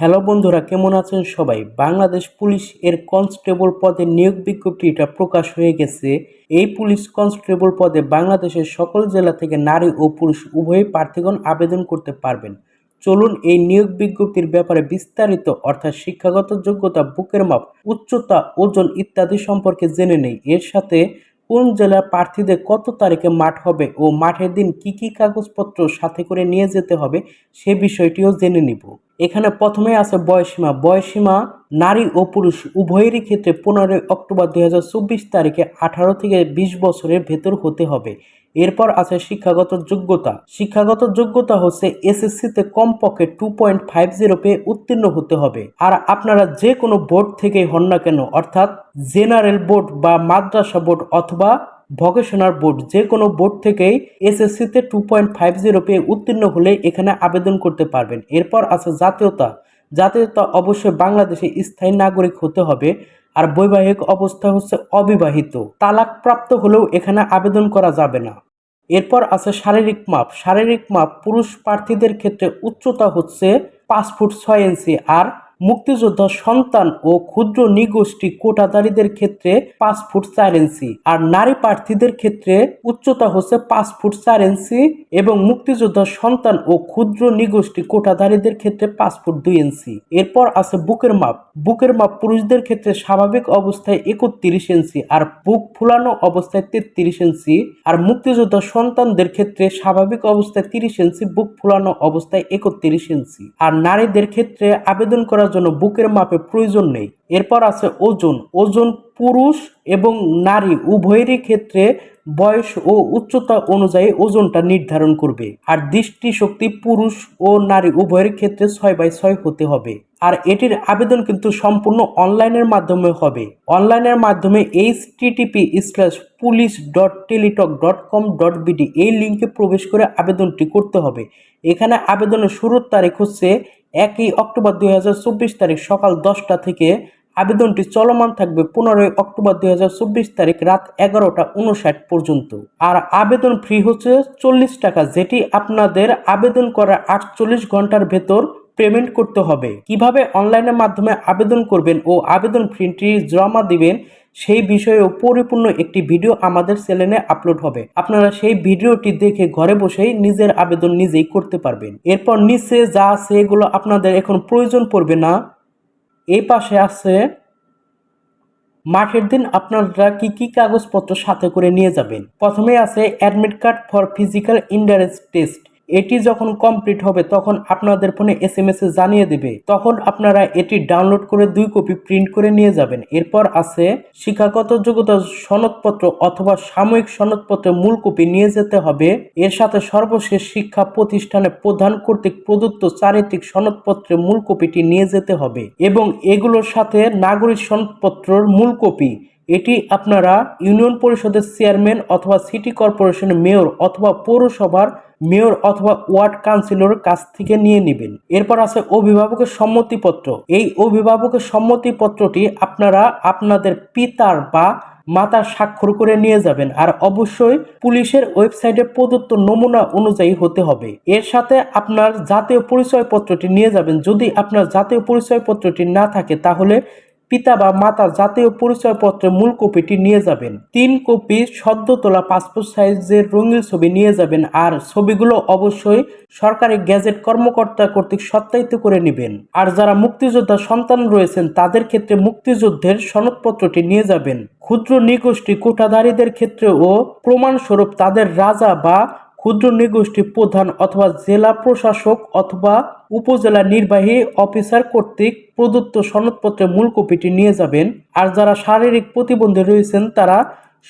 Hello বন্ধুরা, কেমন আছেন সবাই? বাংলাদেশ পুলিশ এর কনস্টেবল পদে নিয়োগ বিজ্ঞপ্তিটা প্রকাশ হয়ে গেছে। এই পুলিশ কনস্টেবল পদে বাংলাদেশের সকল জেলা থেকে নারী ও পুরুষ উভয়ই প্রার্থীগণ আবেদন করতে পারবেন। চলুন এই নিয়োগ বিজ্ঞপ্তির ব্যাপারে বিস্তারিত, অর্থাৎ শিক্ষাগত যোগ্যতা, বুকের মাপ, উচ্চতা, ওজন ইত্যাদি সম্পর্কে জেনে নেই। এর সাথে কোন জেলার প্রার্থীদের কত তারিখে মাঠ হবে ও মাঠের দিন কি কি কাগজপত্র সাথে করে নিয়ে যেতে হবে সে বিষয়টিও জেনে নিব। এখানে প্রথমে আছে বয়সীমা বয়সীমা নারী ও পুরুষ উভয়েরই ক্ষেত্রে পনেরোই অক্টোবর দু হাজার চব্বিশ তারিখে আঠারো থেকে বিশ বছরের ভেতর হতে হবে। এরপর আছে শিক্ষাগত যোগ্যতা। শিক্ষাগত যোগ্যতা হচ্ছে এসএসসিতে কমপক্ষে টু পয়েন্ট ফাইভ জিরো পেয়ে উত্তীর্ণ হতে হবে। আর আপনারা যে কোনো বোর্ড থেকেই হন না কেন, অর্থাৎ জেনারেল বোর্ড বা মাদ্রাসা বোর্ড অথবা ভকেশনাল বোর্ড, যে কোনো বোর্ড থেকেই এসএসসিতে টু পয়েন্ট ফাইভ জিরো পেয়ে উত্তীর্ণ হলে এখানে আবেদন করতে পারবেন। এরপর আছে জাতীয়তা। জাতীয়তা অবশ্যই বাংলাদেশে স্থায়ী নাগরিক হতে হবে। আর বৈবাহিক অবস্থা হচ্ছে অবিবাহিত। তালাক প্রাপ্ত হলেও এখানে আবেদন করা যাবে না। এরপর আছে শারীরিক মাপ। শারীরিক মাপ পুরুষ প্রার্থীদের ক্ষেত্রে উচ্চতা হচ্ছে পাঁচ ফুট ছয় ইঞ্চি আর মুক্তিযোদ্ধা সন্তান ও ক্ষুদ্র নিগোষ্ঠী কোটাধারীদের ক্ষেত্রে পাঁচ ফুট চার ইঞ্চি আর নারী প্রার্থীদের ক্ষেত্রে উচ্চতা হচ্ছে পাঁচ ফুট চার ইঞ্চি এবং মুক্তিযোদ্ধা সন্তান ও ক্ষুদ্র নিগোষ্ঠী কোটাধারীদের ক্ষেত্রে পাঁচ ফুট দুই ইঞ্চি। এরপর আছে বুকের মাপ। বুকের মাপ পুরুষদের ক্ষেত্রে স্বাভাবিক অবস্থায় একত্রিশ ইঞ্চি আর বুক ফুলানো অবস্থায় তেত্রিশ ইঞ্চি আর মুক্তিযোদ্ধা সন্তানদের ক্ষেত্রে স্বাভাবিক অবস্থায় তিরিশ ইঞ্চি, বুক ফুলানো অবস্থায় একত্রিশ ইঞ্চি। আর নারীদের ক্ষেত্রে আবেদন করার জন্য বুকের মাপে প্রয়োজন নেই। এরপর আছে ওজন। ওজন পুরুষ এবং নারী উভয়েরই ক্ষেত্রে বয়স ও উচ্চতা অনুযায়ী ওজনটা নির্ধারণ করবে। আর দৃষ্টিশক্তি পুরুষ ও নারী উভয়ের ক্ষেত্রে ছয় বাই ছয় হতে হবে। আর এটির আবেদন কিন্তু সম্পূর্ণ অনলাইনের মাধ্যমে হবে। অনলাইনের মাধ্যমে HTTP slash police dot Teletalk dot com dot BD এই লিঙ্কে প্রবেশ করে আবেদনটি করতে হবে। এখানে আবেদনের শুরুর তারিখ হচ্ছে একই অক্টোবর দুই হাজার চব্বিশ তারিখ সকাল দশটা থেকে আবেদনটি চলমান থাকবে পনেরোই অক্টোবর দুই হাজার চব্বিশ তারিখ রাত এগারোটা উনষাট পর্যন্ত। আর আবেদন ফি হচ্ছে চল্লিশ টাকা, যেটি আপনাদের আবেদন করার আটচল্লিশ ঘণ্টার ভেতর পেমেন্ট করতে হবে। কীভাবে অনলাইনের মাধ্যমে আবেদন করবেন ও আবেদন ফিটি জমা দিবেন সেই বিষয়েও পরিপূর্ণ একটি ভিডিও আমাদের চ্যানেলে আপলোড হবে। আপনারা সেই ভিডিওটি দেখে ঘরে বসেই নিজের আবেদন নিজেই করতে পারবেন। এরপর নিচে যা আছে এগুলো আপনাদের এখন প্রয়োজন পড়বে না। এই পাশে আছে মাঠের দিন আপনারা কি কি কাগজপত্র সাথে করে নিয়ে যাবেন? প্রথমে আছে admit card for physical endurance test. এটি যখন কমপ্লিট হবে, তখন আপনাদের ফোনে এস এম এস এ জানিয়ে দেবে। তখন আপনারা এটি ডাউনলোড করে দুই কপি প্রিন্ট করে নিয়ে যাবেন। এরপর আছে শিক্ষাগত যোগ্যতা সনদপত্র অথবা সাময়িক সনদপত্রের মূল কপি নিয়ে যেতে হবে। এর সাথে সর্বশেষ শিক্ষা প্রতিষ্ঠানে প্রধান কর্তৃক প্রদত্ত চারিত্রিক সনদপত্রের মূল কপিটি নিয়ে যেতে হবে এবং এগুলোর সাথে নাগরিক সনদপত্রর মূল কপি এটি আপনারা ইউনিয়ন পরিষদের চেয়ারম্যান অথবা সিটি কর্পোরেশনের মেয়র অথবা পৌরসভার মেয়র অথবা ওয়ার্ড কাউন্সিলরের কাছ থেকে নিয়ে নেবেন। এরপর আছে অভিভাবকের সম্মতিপত্র। এই অভিভাবকের সম্মতিপত্রটি আপনারা আপনাদের পিতার বা মাতার স্বাক্ষর করে নিয়ে যাবেন আর অবশ্যই পুলিশের ওয়েবসাইটে প্রদত্ত নমুনা অনুযায়ী হতে হবে। এর সাথে আপনার জাতীয় পরিচয়পত্রটি নিয়ে যাবেন। যদি আপনার জাতীয় পরিচয়পত্রটি না থাকে তাহলে পিতা বা মাতা জাতীয় পরিচয়পত্রের মূল কপিটি নিয়ে যাবেন। তিন কপি সদ্য তোলা পাসপোর্ট সাইজের রঙিন ছবি নিয়ে যাবেন আর ছবিগুলো অবশ্যই সরকারি গ্যাজেট কর্মকর্তা কর্তৃক সত্যায়িত করে নেবেন। আর যারা মুক্তিযোদ্ধা সন্তান রয়েছেন, তাদের ক্ষেত্রে মুক্তিযুদ্ধের সনদপত্রটি নিয়ে যাবেন। ক্ষুদ্র নিগোষ্ঠী কোটাধারীদের ক্ষেত্রেও প্রমাণস্বরূপ তাদের রাজা বা ক্ষুদ্র নিগোষ্ঠী প্রধান অথবা জেলা প্রশাসক অথবা উপজেলা নির্বাহী অফিসার কর্তৃক প্রদত্ত সনদপত্রের মূল কপিটি নিয়ে যাবেন। আর যারা শারীরিক প্রতিবন্ধী রয়েছেন, তারা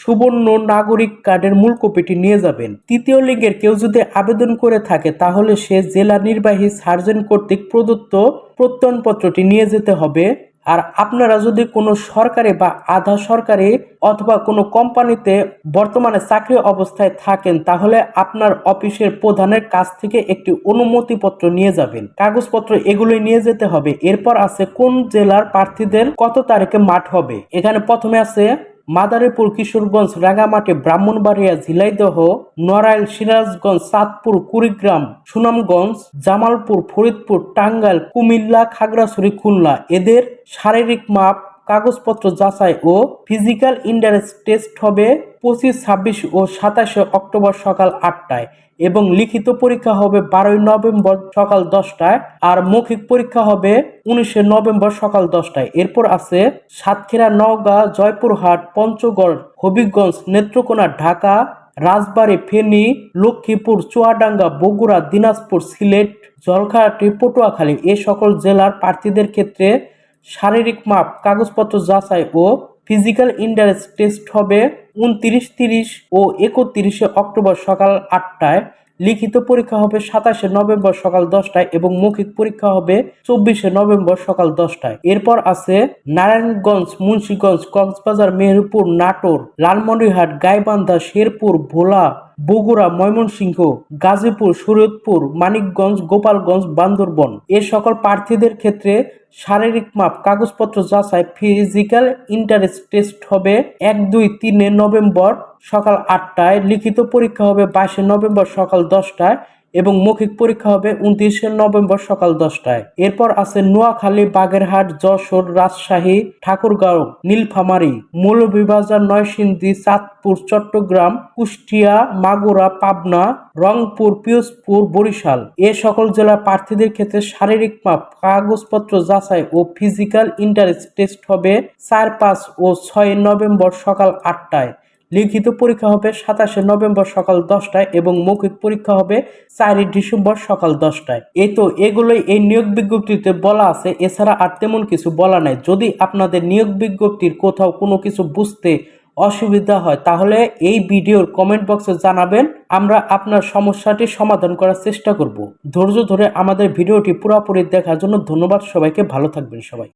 সুবর্ণ নাগরিক কার্ডের মূল কপিটি নিয়ে যাবেন। তৃতীয় লিঙ্গের কেউ যদি আবেদন করে থাকে, তাহলে সে জেলা নির্বাহী সার্জন কর্তৃক প্রদত্ত প্রত্যয়নপত্রটি নিয়ে যেতে হবে। আর আপনারা যদি কোনো সরকারি বা আধা সরকারি অথবা কোনো কোম্পানিতে বর্তমানে চাকরি অবস্থায় থাকেন, তাহলে আপনার অফিসের প্রধানের কাছ থেকে একটি অনুমতিপত্র নিয়ে যাবেন। কাগজপত্র এগুলোই নিয়ে যেতে হবে। এরপর আছে কোন জেলার প্রার্থীদের কত তারিখে মাঠ হবে? এখানে প্রথমে আছে মাদারীপুর কিশোরগঞ্জ রাঙামাটি ব্রাহ্মণবাড়িয়া ঝিলাইদহ নড়াইল সিরাজগঞ্জ চাঁদপুর কুড়িগ্রাম সুনামগঞ্জ জামালপুর ফরিদপুর টাঙ্গাইল কুমিল্লা খাগড়াছড়ি খুলনা। এদের শারীরিক মাপ কাগজপত্র যাচাই ও ফিজিক্যাল ইন্টারেস্ট টেস্ট হবে পঁচিশ, ছাব্বিশ ও সাতাশে অক্টোবর সকাল আটটায় এবং লিখিত পরীক্ষা হবে বারোই নভেম্বর সকাল দশটায় আর মৌখিক পরীক্ষা হবে উনিশে নভেম্বর সকাল দশটায়। এরপর আছে সাতক্ষীরা, নওগাঁ, জয়পুরহাট, পঞ্চগড়, হবিগঞ্জ, নেত্রকোনা, ঢাকা, রাজবাড়ী, ফেনী, লক্ষ্মীপুর, চুয়াডাঙ্গা, বগুড়া, দিনাজপুর, সিলেট, জলখাটি, পটুয়াখালী এ সকল জেলার প্রার্থীদের ক্ষেত্রে শারীরিক মাপ, কাগজপত্র যাচাই ও ফিজিক্যাল ইন্টারেস্ট টেস্ট হবে উনত্রিশ তিরিশ ও একত্রিশে অক্টোবর সকাল আটটায়। লিখিত পরীক্ষা হবে সাতাশে নভেম্বর সকাল দশটায় এবং মৌখিক পরীক্ষা হবে চব্বিশে নভেম্বর সকাল দশটায়। এরপর আছে নারায়ণগঞ্জ, মুন্সীগঞ্জ, কক্সবাজার, মেহেরপুর, নাটোর, লালমনিরহাট, গাইবান্ধা, শেরপুর, ভোলা বগুড়া, ময়মনসিংহ, গাজীপুর, সুরতপুর, মানিকগঞ্জ, গোপালগঞ্জ, বান্দরবন। এ সকল প্রার্থীদের ক্ষেত্রে শারীরিক মাপ, কাগজপত্র যাচাই, ফিজিক্যাল ইন্টারেস্ট টেস্ট হবে এক, দুই, তিনে নভেম্বর সকাল আটটায়। লিখিত পরীক্ষা হবে বাইশে নভেম্বর সকাল দশটায়। এবং মৌখিক পরীক্ষা হবে উনত্রিশে নভেম্বর সকাল দশটায়। এরপর আছে নোয়াখালী, বাগেরহাট, যশোর, রাজশাহী, ঠাকুরগাঁও, নীলফামারী, মৌলভীবাজার নয়সিংদী চাঁদপুর, চট্টগ্রাম, কুষ্টিয়া, মাগুরা, পাবনা, রংপুর, পিরোজপুর, বরিশাল। এ সকল জেলার প্রার্থীদের ক্ষেত্রে শারীরিক মাপ, কাগজপত্র যাচাই ও ফিজিক্যাল ইন্টারেস্ট টেস্ট হবে চার পাঁচ ও ছয় নভেম্বর সকাল আটটায়। লিখিত পরীক্ষা হবে সাতাশে নভেম্বর সকাল দশটায় এবং মৌখিক পরীক্ষা হবে চারই ডিসেম্বর সকাল দশটায়। এই তো এগুলোই এই নিয়োগ বিজ্ঞপ্তিতে বলা আছে, এছাড়া আর তেমন কিছু বলা নাই। যদি আপনাদের নিয়োগ বিজ্ঞপ্তির কোথাও কোনো কিছু বুঝতে অসুবিধা হয়, তাহলে এই ভিডিওর কমেন্ট বক্সে জানাবেন, আমরা আপনার সমস্যাটি সমাধান করার চেষ্টা করব। ধৈর্য ধরে আমাদের ভিডিওটি পুরোপুরি দেখার জন্য ধন্যবাদ সবাইকে, ভালো থাকবেন সবাই।